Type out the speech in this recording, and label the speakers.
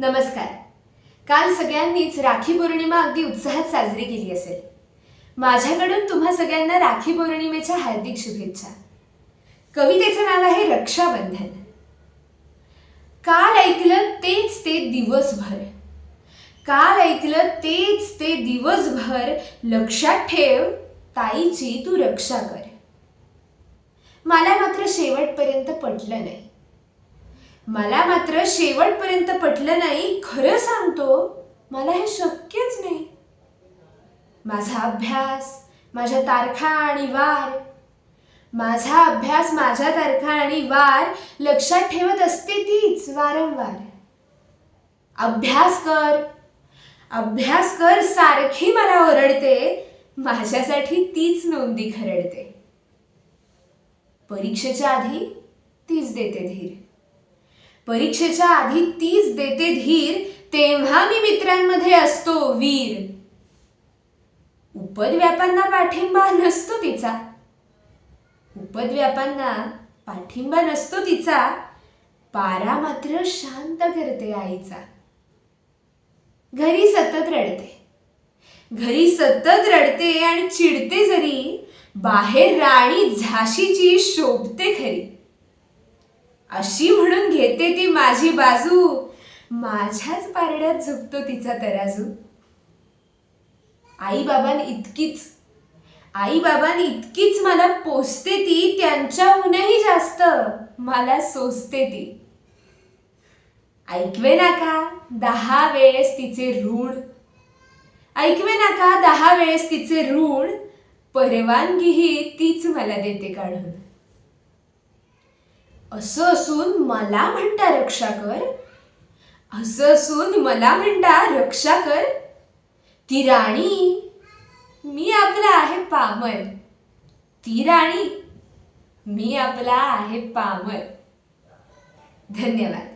Speaker 1: नमस्कार. काल सगळ्यांनीच राखी पौर्णिमा अगदी उत्साहात साजरी केली असेल. माझ्याकडून तुम्हा सगळ्यांना राखी पौर्णिमेच्या हार्दिक शुभेच्छा. कवितेचं नाव आहे रक्षाबंधन. काल ऐकलं तेच ते दिवसभर. काल ऐकलं तेच ते दिवसभर. लक्षात ठेव ताईची तू रक्षा कर. मला मात्र शेवटपर्यंत पटलं नाही. मला मात्र शेवटपर्यंत पटलं नाही खरं सांगतो मला हे शक्यच नाही. माझा अभ्यास माझ्या तारखा आणि वार माझा अभ्यास माझ्या तारखा आणि वार लक्षात ठेवत असते तीच वारंवार. अभ्यास कर अभ्यास कर सारखी मला ओरडते माझ्यासाठी तीच नोंदी खरडते. परीक्षेच्या आधी तीच देते धीर. परीक्षेच्या आधी तीच देते धीर तेव्हा मी मित्रांमध्ये असतो वीर. उपद्व्यापांना पाठिंबा नसतो तिचा. उपद्व्यापांना पाठिंबा नसतो तिचा. पारा मात्र शांत करते आईचा. घरी सतत रडते. घरी सतत रडते आणि चिडते जरी बाहेर राणी झाशीची शोभते खरी. अशी म्हणून घेते ती माझी बाजू. माझ्याच पारड्यात झुकतो तिचा तराजू. आई बाबां इतकीच. आई बाबां इतकीच मला पोसते ती त्यांच्याहूनही जास्त मला सोसते ती. ऐकवे नाका दहा वेळेस तिचे ऋण. ऐकवे नाका दहा वेळेस तिचे ऋण. परवानगीही तीच मला देते काढून. असं असून मला म्हणता रक्षा कर. असं असून मला म्हणता रक्षा कर. ती राणी मी आपला आहे पामर ती राणी मी आपला आहे पामर धन्यवाद.